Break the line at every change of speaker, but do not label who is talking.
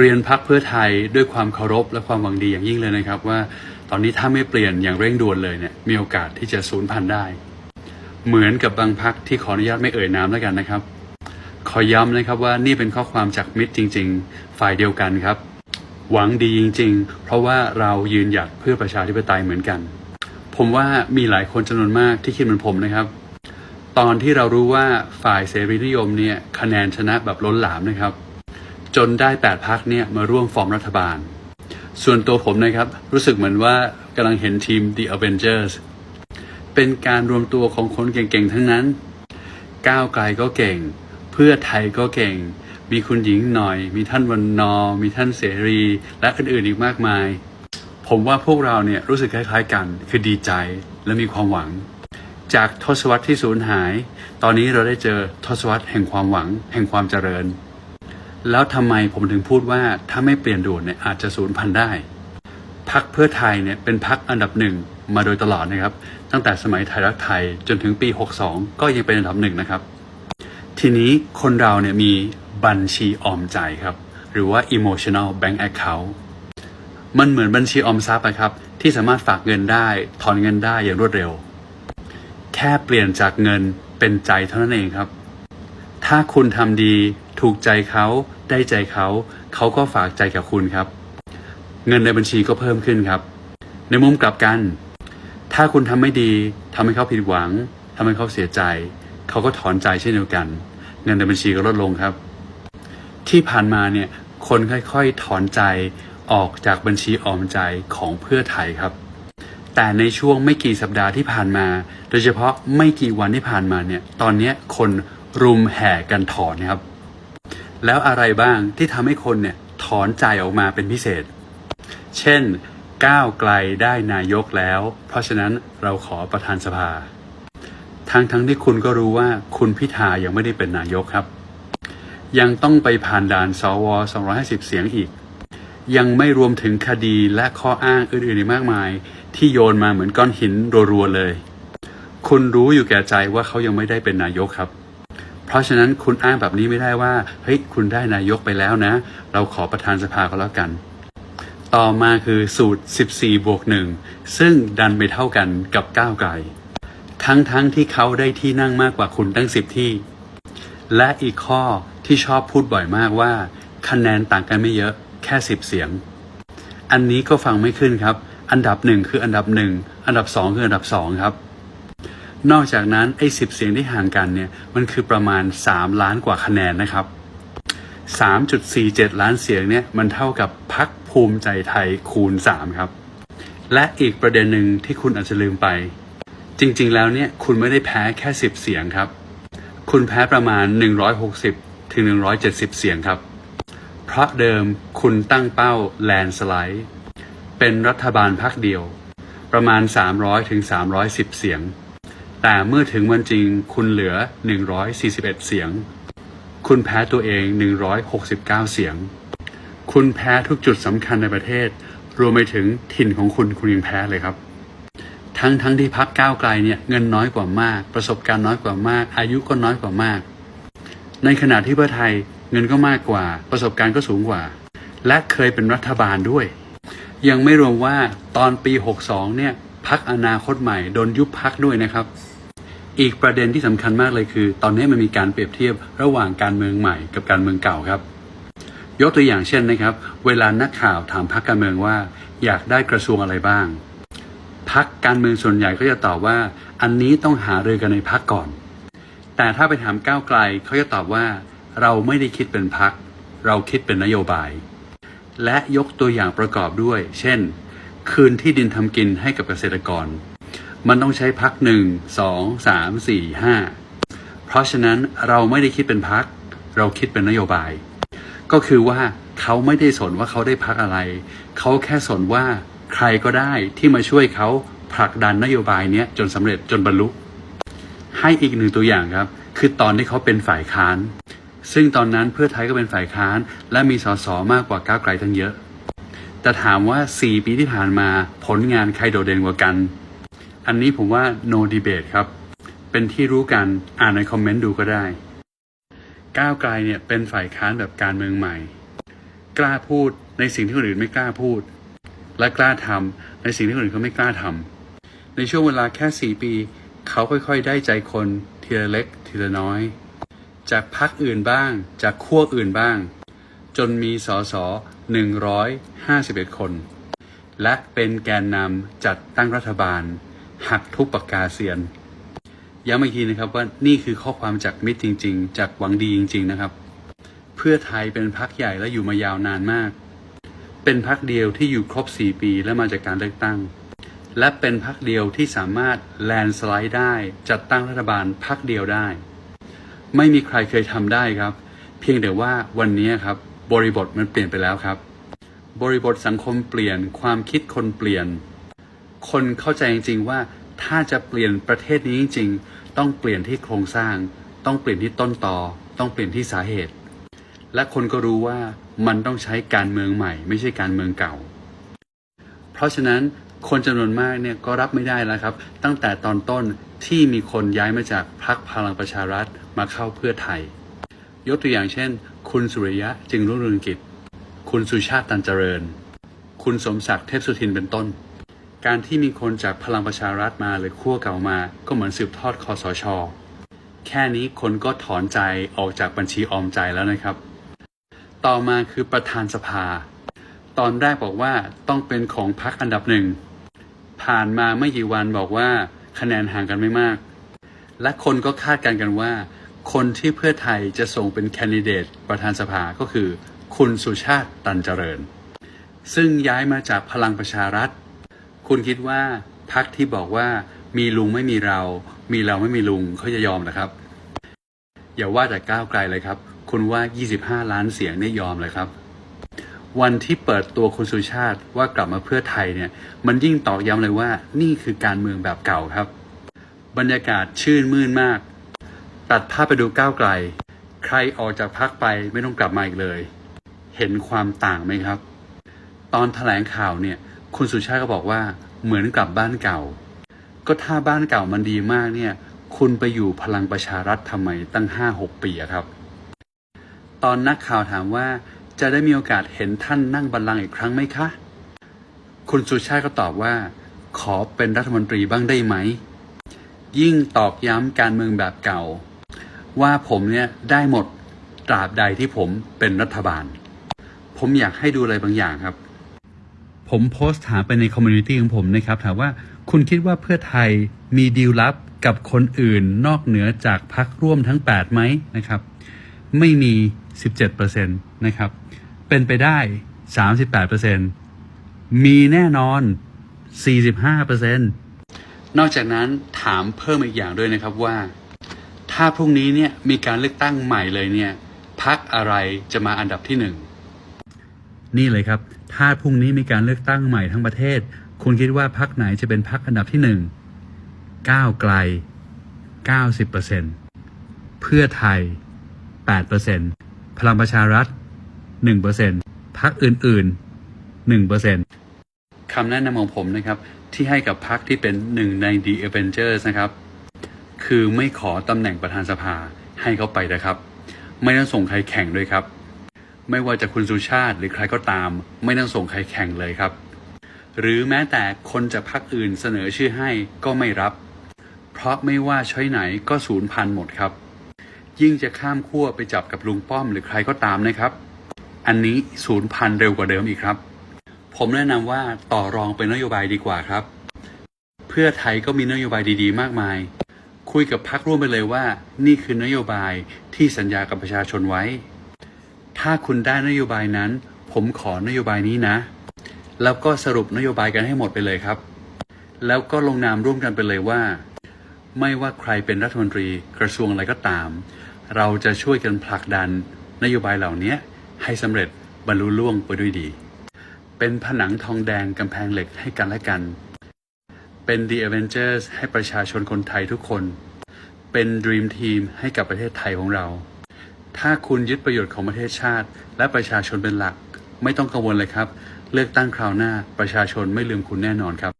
เรียนพักเพื่อไทยด้วยความเคารพและความหวังดีอย่างยิ่งเลยนะครับ ว่าตอนนี้ถ้าไม่เปลี่ยนอย่างเร่งด่วนเลยเนี่ยมีโอกาสที่จะสูญพันธุ์ได้ เหมือนกับบางพักที่ขออนุญาตไม่เอ่ยนามแล้วกันนะครับ ขอย้ำนะครับว่านี่เป็นข้อความจากมิตรจริง ๆ ฝ่ายเดียวกันครับ หวังดีจริง ๆ เพราะว่าเรายืนหยัดเพื่อประชาธิปไตยเหมือนกัน ผมว่ามีหลายคนจำนวนมากที่คิดเหมือนผมนะครับตอนที่เรารู้ว่าฝ่ายเสรีนิยมเนี่ยคะแนนชนะแบบล้นหลามนะครับ จนได้ 8 พักเนี่ยมาร่วมฟอร์มรัฐบาล ส่วนตัวผมนะครับ รู้สึกเหมือนว่ากำลังเห็นทีม The Avengers เป็นการรวมตัวของคนเก่งๆ ทั้งนั้น ก้าวไกลก็เก่ง เพื่อไทยก็เก่ง มีคุณหญิงหน่อย มีท่านวันนอร์มีท่านเสรี และอื่นๆอีกมากมาย ผมว่าพวกเราเนี่ยรู้สึกคล้ายๆกัน คือดีใจและมีความหวัง จากทศวรรษที่สูญหาย ตอนนี้เราได้เจอทศวรรษแห่งความหวัง แห่งความเจริญ แล้วทำไมผมถึงพูดว่าถ้าไม่เปลี่ยนด่วนเนี่ยอาจจะสูญพันธุ์ได้พักเพื่อไทยเนี่ยเป็นพักอันดับหนึ่งมาโดยตลอดนะครับ ตั้งแต่สมัยไทยรักไทยจนถึงปี 62 ก็ยังเป็นอันดับหนึ่งนะครับ ทีนี้คนเราเนี่ยมีบัญชีออมใจครับ หรือว่า emotional bank account มันเหมือนบัญชีออมทรัพย์นะครับ ที่สามารถฝากเงินได้ ถอนเงินได้อย่างรวดเร็ว แค่เปลี่ยนจากเงินเป็นใจเท่านั้นเองครับ ถ้าคุณทำดีถูกใจเขา ได้ใจเขาเขาก็ฝากใจกับคุณครับ เงินในบัญชีก็เพิ่มขึ้นครับ ในมุมกลับกัน ถ้าคุณทำไม่ดีทำให้เขาผิดหวังทำให้เขาเสียใจ เขาก็ถอนใจเช่นเดียวกัน เงินในบัญชีก็ลดลงครับ ที่ผ่านมาเนี่ยคนค่อยๆ ถอนใจออกจากบัญชีออมใจของเพื่อไทยครับ แต่ในช่วงไม่กี่สัปดาห์ที่ผ่านมา โดยเฉพาะไม่กี่วันที่ผ่านมาเนี่ย ตอนนี้คนรุมแห่กันถอนนะครับ แล้วอะไรบ้างที่ทำให้คนเนี่ยถอนใจออกมาเป็นพิเศษ เช่น ก้าวไกลได้นายกแล้ว เพราะฉะนั้นเราขอประธานสภา ทั้งทั้งที่คุณก็รู้ว่าคุณพิธายังไม่ได้เป็นนายกครับ ยังต้องไปผ่านด่านสว250 เสียงอีก ยังไม่รวมถึงคดีและข้ออ้างอื่นๆอีกมากมาย ที่โยนมาเหมือนก้อนหินรัวๆเลย คุณรู้อยู่แก่ใจว่าเขายังไม่ได้เป็นนายกครับ เพราะฉะนั้นคุณอ้างแบบนี้ไม่ได้ว่าเฮ้ยคุณได้นายกไปแล้วนะ เราขอประธานสภาก็แล้วกัน ต่อมาคือสูตร 14 บวก1ซึ่งดันไปเท่ากันกับก้าวไกลทั้งๆทที่เขาได้ที่นั่งมากกว่าคุณตั้ง10ที่ และอีกข้อที่ชอบพูดบ่อยมากว่า คะแนนต่างกันไม่เยอะแค่10เสียง อันนี้ก็ฟังไม่ขึ้นครับ อันดับหนึ่งคืออันดับหนึ่งอันดับสองคืออันดับสองครับ นอกจากนั้นไอ้สิบเสียงที่ห่างกันเนี่ยมันคือประมาณ 3 ล้านกว่าคะแนนนะครับ 3.47 ล้านเสียงเนี่ยมันเท่ากับพักภูมิใจไทยคูณ 3 ครับ และอีกประเด็นหนึ่งที่คุณอาจจะลืมไป จริงๆแล้วเนี่ยคุณไม่ได้แพ้แค่ 10 เสียงครับ คุณแพ้ประมาณ 160 ถึง 170 เสียงครับ เพราะเดิมคุณตั้งเป้าแลนสไลด์เป็นรัฐบาลพักเดียว ประมาณ 300 ถึง 310 เสียง แต่เมื่อถึงวันจริงคุณเหลือ 141 เสียง คุณแพ้ตัวเอง 169 เสียง คุณแพ้ทุกจุดสำคัญในประเทศ รวมไปถึงถิ่นของคุณคุณยังแพ้เลยครับ ทั้งทั้งที่พักก้าวไกลเนี่ยเงินน้อยกว่ามาก ประสบการณ์น้อยกว่ามาก อายุก็น้อยกว่ามาก ในขณะที่เพื่อไทยเงินก็มากกว่า ประสบการณ์ก็สูงกว่า และเคยเป็นรัฐบาลด้วย ยังไม่รวมว่าตอนปี 62 เนี่ย พักอนาคตใหม่โดนยุบพักด้วยนะครับ อีกประเด็นที่สำคัญมากเลยคือ ตอนนี้มันมีการเปรียบเทียบระหว่างการเมืองใหม่กับการเมืองเก่าครับ ยกตัวอย่างเช่นนะครับ เวลานักข่าวถามพักการเมืองว่า อยากได้กระทรวงอะไรบ้างพักการเมืองส่วนใหญ่ก็จะตอบว่า อันนี้ต้องหาเรือกันในพักก่อน แต่ถ้าไปถามก้าวไกลเขาจะตอบว่า เราไม่ได้คิดเป็นพัก เราคิดเป็นนโยบาย และยกตัวอย่างประกอบด้วย เช่น คืนที่ดินทำกินให้กับเกษตรกร มันต้องใช้พักหนึ่งสองสามสี่ห้าเพราะฉะนั้นเราไม่ได้คิดเป็นพัก เราคิดเป็นนโยบาย ก็คือว่าเขาไม่ได้สนว่าเขาได้พักอะไร เขาแค่สนว่าใครก็ได้ที่มาช่วยเขาผลักดันนโยบายเนี้ยจนสำเร็จจนบรรลุ ให้อีกหนึ่งตัวอย่างครับ คือตอนที่เขาเป็นฝ่ายค้าน ซึ่งตอนนั้นเพื่อไทยก็เป็นฝ่ายค้าน และมีสสมากกว่าก้าวไกลทั้งเยอะ แต่ถามว่า 4 ปีที่ผ่านมาผลงานใครโดดเด่นกว่ากัน อันนี้ผมว่า no debate ครับ เป็นที่รู้กันอ่านในคอมเมนต์ดูก็ได้ ก้าวไกลเนี่ยเป็นฝ่ายค้านแบบการเมืองใหม่ กล้าพูดในสิ่งที่คนอื่นไม่กล้าพูด และกล้าทำในสิ่งที่คนอื่นเขาไม่กล้าทำในช่วงเวลาแค่ 4 ปี เขาค่อยๆ ได้ใจคนทีละเล็กทีละน้อย จากพรรคอื่นบ้าง จากขั้วอื่นบ้าง จนมีสส151 คน และเป็นแกนนำจัดตั้งรัฐบาล หักทุกปากกาเซียน ย้ำอีกทีนะครับว่านี่คือข้อความจากมิตรจริง ๆ จากหวังดีจริง ๆ นะครับ เพื่อไทยเป็นพรรคใหญ่และอยู่มายาวนานมาก เป็นพรรคเดียวที่อยู่ครบ 4 ปีและมาจากการเลือกตั้ง และเป็นพรรคเดียวที่สามารถแลนสไลด์ได้ จัดตั้งรัฐบาลพรรคเดียวได้ ไม่มีใครเคยทำได้ครับ เพียงแต่ว่าวันนี้ครับ บริบทมันเปลี่ยนไปแล้วครับ บริบทสังคมเปลี่ยนความคิดคนเปลี่ยน คนเข้าใจจริงๆว่าถ้าจะเปลี่ยนประเทศนี้จริงๆ ต้องเปลี่ยนที่โครงสร้าง ต้องเปลี่ยนที่ต้นตอต้องเปลี่ยนที่สาเหตุ และคนก็รู้ว่ามันต้องใช้การเมืองใหม่ ไม่ใช่การเมืองเก่า เพราะฉะนั้นคนจำนวนมากเนี่ยก็รับไม่ได้แล้วครับ ตั้งแต่ตอนต้นที่มีคนย้ายมาจากพรรคพลังประชารัฐมาเข้าเพื่อไทย ยกตัวอย่างเช่น คุณสุริยะจึงรุ่งเรืองกิจ คุณสุชาติตันเจริญ คุณสมศักดิ์เทพสุทินเป็นต้น การที่มีคนจากพลังประชารัฐมาหรือขั้วเก่ามา ก็เหมือนสืบทอดคอสช แค่นี้คนก็ถอนใจออกจากบัญชีออมใจแล้วนะครับ ต่อมาคือประธานสภา ตอนแรกบอกว่าต้องเป็นของพรรคอันดับหนึ่ง ผ่านมาไม่กี่วันบอกว่าคะแนนห่างกันไม่มาก และคนก็คาดการณ์กันว่า คนที่เพื่อไทยจะส่งเป็นแคนดิเดตประธานสภาก็คือ คุณสุชาติตันเจริญ ซึ่งย้ายมาจากพลังประชารัฐ คุณคิดว่าพักที่บอกว่ามีลุงไม่มีเรา มีเราไม่มีลุงเขาจะยอมนะครับ อย่าว่าแต่ก้าวไกลเลยครับ คุณว่า 25 ล้านเสียงเนี่ยยอมเลยครับวันที่เปิดตัวคุณสุชาติว่ากลับมาเพื่อไทยเนี่ย มันยิ่งตอกย้ำเลยว่านี่คือการเมืองแบบเก่าครับ บรรยากาศชื่นมื่นมาก ตัดภาพไปดูก้าวไกล ใครออกจากพักไปไม่ต้องกลับมาอีกเลย เห็นความต่างไหมครับ ตอนแถลงข่าวเนี่ย คุณสุชาติก็บอกว่าเหมือนกลับบ้านเก่า ก็ถ้าบ้านเก่ามันดีมากเนี่ย คุณไปอยู่พลังประชารัฐทำไมตั้งห้าหกปีครับ ตอนนักข่าวถามว่าจะได้มีโอกาสเห็นท่านนั่งบัลลังก์อีกครั้งไหมคะ คุณสุชาติก็ตอบว่า ขอเป็นรัฐมนตรีบ้างได้ไหม ยิ่งตอกย้ำการเมืองแบบเก่า ว่าผมเนี่ยได้หมดตราบใดที่ผมเป็นรัฐบาล ผมอยากให้ดูอะไรบางอย่างครับ ผมโพสต์ถามไปในคอมมูนิตี้ของผมนะครับ ถามว่าคุณคิดว่าเพื่อไทยมีดีลลับกับคนอื่นนอกเหนือจากพักร่วมทั้ง 8 ไหมนะครับ ไม่มี 17%นะครับ เป็นไปได้ 38%มีแน่นอน 45%นอกจากนั้นถามเพิ่มอีกอย่างด้วยนะครับว่า ถ้าพรุ่งนี้เนี่ยมีการเลือกตั้งใหม่เลยเนี่ยพักอะไรจะมาอันดับที่หนึ่งนี่เลยครับ ถ้าพรุ่งนี้มีการเลือกตั้งใหม่ทั้งประเทศ คุณคิดว่าพักไหนจะเป็นพักอันดับที่หนึ่งก้าวไกล 90%เพื่อไทย 8%พลังประชารัฐ 1%พักอื่นๆ 1%คำแนะนำของผมนะครับ ที่ให้กับพักที่เป็นหนึ่งใน The Avengers นะครับ คือไม่ขอตำแหน่งประธานสภาให้เขาไปนะครับ ไม่ต้องส่งใครแข่งด้วยครับ ไม่ว่าจะคุณสุชาติหรือใครก็ตาม ไม่ต้องส่งใครแข่งเลยครับ หรือแม้แต่คนจากพรรคอื่นเสนอชื่อให้ก็ไม่รับ เพราะไม่ว่าช้อยไหนก็ศูนย์พันหมดครับ ยิ่งจะข้ามขั้วไปจับกับลุงป้อมหรือใครก็ตามนะครับ อันนี้ศูนย์พันเร็วกว่าเดิมอีกครับ ผมแนะนำว่าต่อรองเป็นนโยบายดีกว่าครับ เพื่อไทยก็มีนโยบายดีๆ มากมาย คุยกับพักร่วมไปเลยว่า นี่คือนโยบายที่สัญญากับประชาชนไว้ ถ้าคุณได้นโยบายนั้น ผมขอนโยบายนี้นะ แล้วก็สรุปนโยบายกันให้หมดไปเลยครับ แล้วก็ลงนามร่วมกันไปเลยว่า ไม่ว่าใครเป็นรัฐมนตรีกระทรวงอะไรก็ตาม เราจะช่วยกันผลักดันนโยบายเหล่านี้ให้สำเร็จบรรลุล่วงไปด้วยดี เป็นผนังทองแดงกำแพงเหล็กให้กันและกัน เป็น The Avengers ให้ประชาชนคนไทยทุกคน เป็น Dream Team ให้กับประเทศไทยของเรา ถ้าคุณยึดประโยชน์ของประเทศชาติ และประชาชนเป็นหลัก ไม่ต้องกังวลเลยครับ เลือกตั้งคราวหน้าประชาชนไม่ลืมคุณแน่นอนครับ